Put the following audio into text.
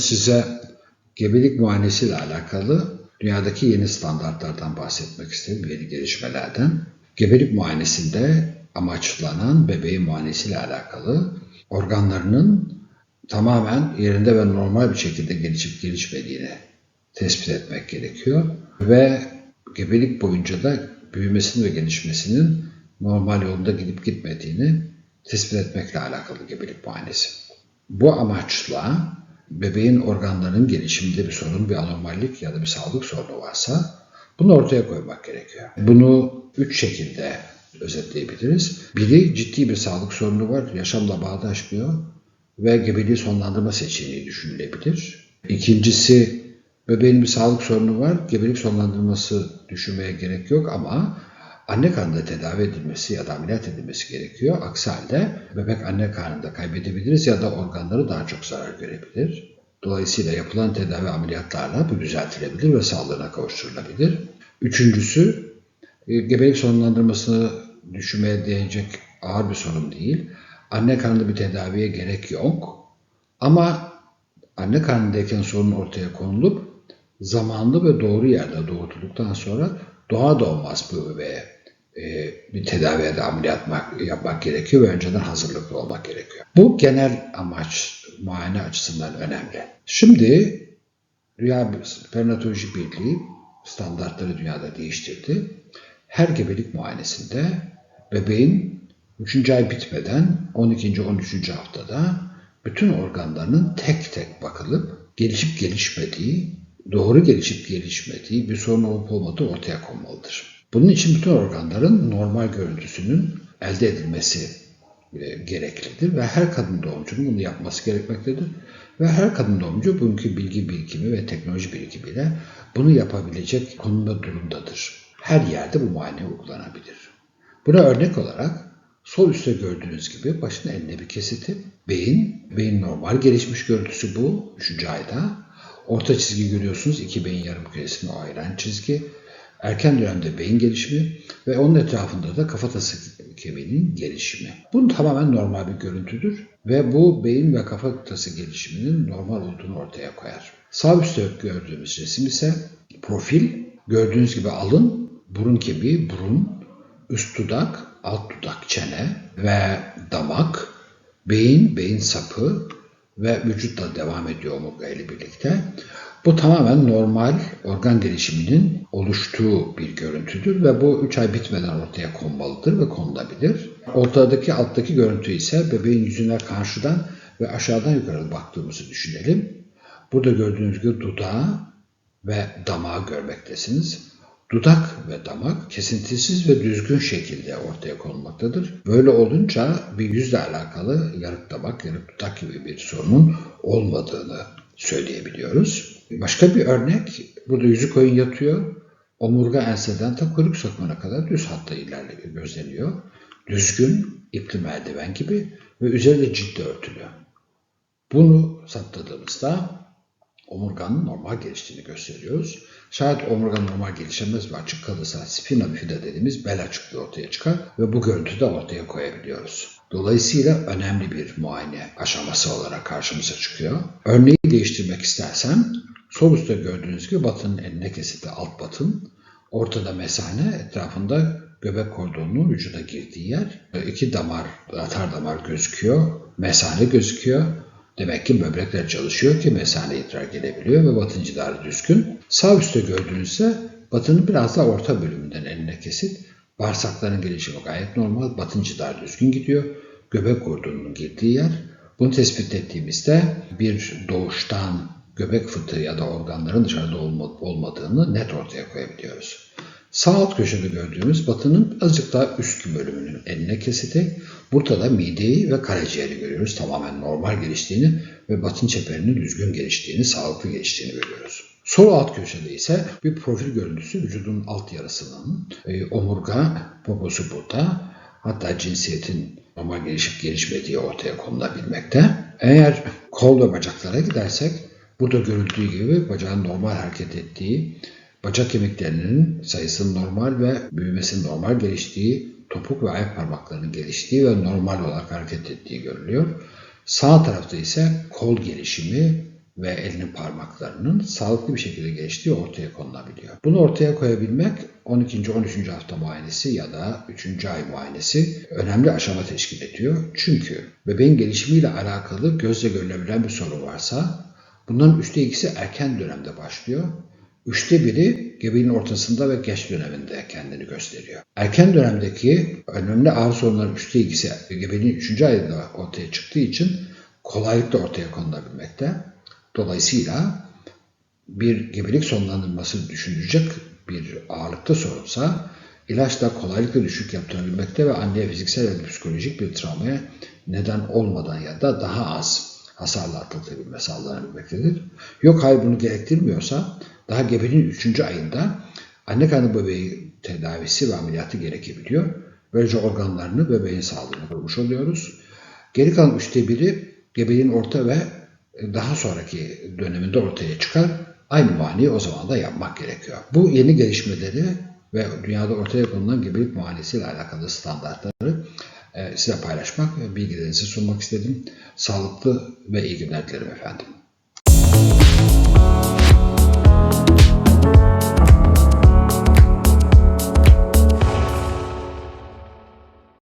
size gebelik muayenesiyle alakalı dünyadaki yeni standartlardan bahsetmek istedim, yeni gelişmelerden. Gebelik muayenesinde amaçlanan bebeğin muayenesiyle alakalı organlarının tamamen yerinde ve normal bir şekilde gelişip gelişmediğini tespit etmek gerekiyor. Ve gebelik boyunca da büyümesinin ve gelişmesinin normal yolunda gidip gitmediğini tespit etmekle alakalı gebelik muayenesi. Bu amaçla bebeğin organlarının gelişiminde bir sorun, bir anormallik ya da bir sağlık sorunu varsa bunu ortaya koymak gerekiyor. Bunu üç şekilde özetleyebiliriz. Biri ciddi bir sağlık sorunu var, yaşamla bağdaşmıyor ve gebeliği sonlandırma seçeneği düşünülebilir. İkincisi bebeğin bir sağlık sorunu var, gebelik sonlandırması düşünmeye gerek yok ama anne karnında tedavi edilmesi ya da ameliyat edilmesi gerekiyor. Aksi halde bebek anne karnında kaybedebiliriz ya da organları daha çok zarar görebilir. Dolayısıyla yapılan tedavi ameliyatlarla bu düzeltilebilir ve sağlığına kavuşturulabilir. Üçüncüsü e, gebelik sonlandırmasını düşünmeye değecek ağır bir sorun değil. Anne karnında bir tedaviye gerek yok. Ama anne karnındayken sorun ortaya konulup zamanlı ve doğru yerde doğurtulduktan sonra doğa doğmaz bu bebeğe bir tedavi ya da ameliyat yapmak gerekiyor ve önceden hazırlıklı olmak gerekiyor. Bu genel amaç muayene açısından önemli. Şimdi Rüya Perinatoloji Birliği standartları dünyada değiştirdi. Her gebelik muayenesinde bebeğin 3. ay bitmeden 12. 13. haftada bütün organlarının tek tek bakılıp gelişip gelişmediği, doğru gelişip gelişmediği bir sorun olup olmadığı ortaya konmalıdır. Bunun için bütün organların normal görüntüsünün elde edilmesi e, gereklidir ve her kadın doğumcunun bunu yapması gerekmektedir. Ve her kadın doğumcu bugünkü bilgi birikimi ve teknoloji birikimiyle bunu yapabilecek konumda durumdadır. Her yerde bu muayene uygulanabilir. Buna örnek olarak sol üstte gördüğünüz gibi başın eline bir kesiti, beyin, beyin normal gelişmiş görüntüsü bu 3. ayda. Orta çizgi görüyorsunuz iki beyin yarım küresini ayıran çizgi. Erken dönemde beyin gelişimi ve onun etrafında da kafatası kemiğinin gelişimi. Bu tamamen normal bir görüntüdür ve bu beyin ve kafatası gelişiminin normal olduğunu ortaya koyar. Sağ üstte gördüğümüz resim ise profil. Gördüğünüz gibi alın, burun kemiği, burun, üst dudak, alt dudak, çene ve damak, beyin, beyin sapı ve vücutla devam ediyor omurga ile birlikte. Bu tamamen normal organ gelişiminin oluştuğu bir görüntüdür ve bu 3 ay bitmeden ortaya konmalıdır ve konulabilir. Ortadaki alttaki görüntü ise bebeğin yüzüne karşıdan ve aşağıdan yukarı baktığımızı düşünelim. Burada gördüğünüz gibi dudağı ve damağı görmektesiniz. Dudak ve damak kesintisiz ve düzgün şekilde ortaya konulmaktadır. Böyle olunca bir yüzle alakalı yarık damak, yarık dudak gibi bir sorunun olmadığını söyleyebiliyoruz. Başka bir örnek, burada yüzü koyun yatıyor. Omurga enseden ta kuyruk sökmene kadar düz hatta ilerliyor, gözleniyor. Düzgün, ipli merdiven gibi ve üzerinde ciddi örtülü. Bunu saptadığımızda omurganın normal geliştiğini gösteriyoruz. Şayet omurga normal gelişemez ve açık kalırsa spina bifida dediğimiz bel açıklığı ortaya çıkar ve bu görüntüyü de ortaya koyabiliyoruz. Dolayısıyla önemli bir muayene aşaması olarak karşımıza çıkıyor. Örneği değiştirmek istersem sol üstte gördüğünüz gibi batının eline kesildi alt batın. Ortada mesane etrafında göbek kordonunun vücuda girdiği yer. İki damar, atar damar gözüküyor. Mesane gözüküyor. Demek ki böbrekler çalışıyor ki mesane idrar gelebiliyor ve batın cidarı düzgün. Sağ üstte gördüğünüzde batının biraz daha orta bölümünden eline kesit. Bağırsakların gelişimi gayet normal. Batın cidarı düzgün gidiyor. Göbek kordonunun girdiği yer. Bunu tespit ettiğimizde bir doğuştan göbek fıtığı ya da organların dışarıda olmadığını net ortaya koyabiliyoruz. Sağ alt köşede gördüğümüz batının azıcık daha üst bölümünün eline kesiti. Burada da mideyi ve karaciğeri görüyoruz. Tamamen normal geliştiğini ve batın çeperinin düzgün geliştiğini, sağlıklı geliştiğini görüyoruz. Sol alt köşede ise bir profil görüntüsü vücudun alt yarısının e, omurga, poposu burada. Hatta cinsiyetin normal gelişip gelişmediği ortaya konulabilmekte. Eğer kol ve bacaklara gidersek burada görüldüğü gibi bacağın normal hareket ettiği, bacak kemiklerinin sayısının normal ve büyümesinin normal geliştiği, topuk ve ayak parmaklarının geliştiği ve normal olarak hareket ettiği görülüyor. Sağ tarafta ise kol gelişimi ve elinin parmaklarının sağlıklı bir şekilde geliştiği ortaya konulabiliyor. Bunu ortaya koyabilmek 12. 13. hafta muayenesi ya da 3. ay muayenesi önemli aşama teşkil ediyor. Çünkü bebeğin gelişimiyle alakalı gözle görülebilen bir sorun varsa bunların üçte ikisi erken dönemde başlıyor. Üçte biri gebeliğin ortasında ve geç döneminde kendini gösteriyor. Erken dönemdeki önemli ağrı sorunların üçte ikisi gebeliğin üçüncü ayında ortaya çıktığı için kolaylıkla ortaya konulabilmekte. Dolayısıyla bir gebelik sonlandırması düşünecek bir ağırlıkta sorunsa ilaçla kolaylıkla düşük yaptırabilmekte ve anneye fiziksel ve psikolojik bir travmaya neden olmadan ya da daha az hasarla atlatılabilme sağlanabilmektedir. Yok hayır bunu gerektirmiyorsa daha gebeliğin 3. ayında anne karnı bebeği tedavisi ve ameliyatı gerekebiliyor. Böylece organlarını bebeğin sağlığını korumuş oluyoruz. Geri kalan üçte biri gebeliğin orta ve daha sonraki döneminde ortaya çıkar. Aynı muayeneyi o zaman da yapmak gerekiyor. Bu yeni gelişmeleri ve dünyada ortaya konulan gebelik muayenesiyle alakalı standartları size paylaşmak bilgilerinizi sunmak istedim. Sağlıklı ve iyi günler dilerim efendim.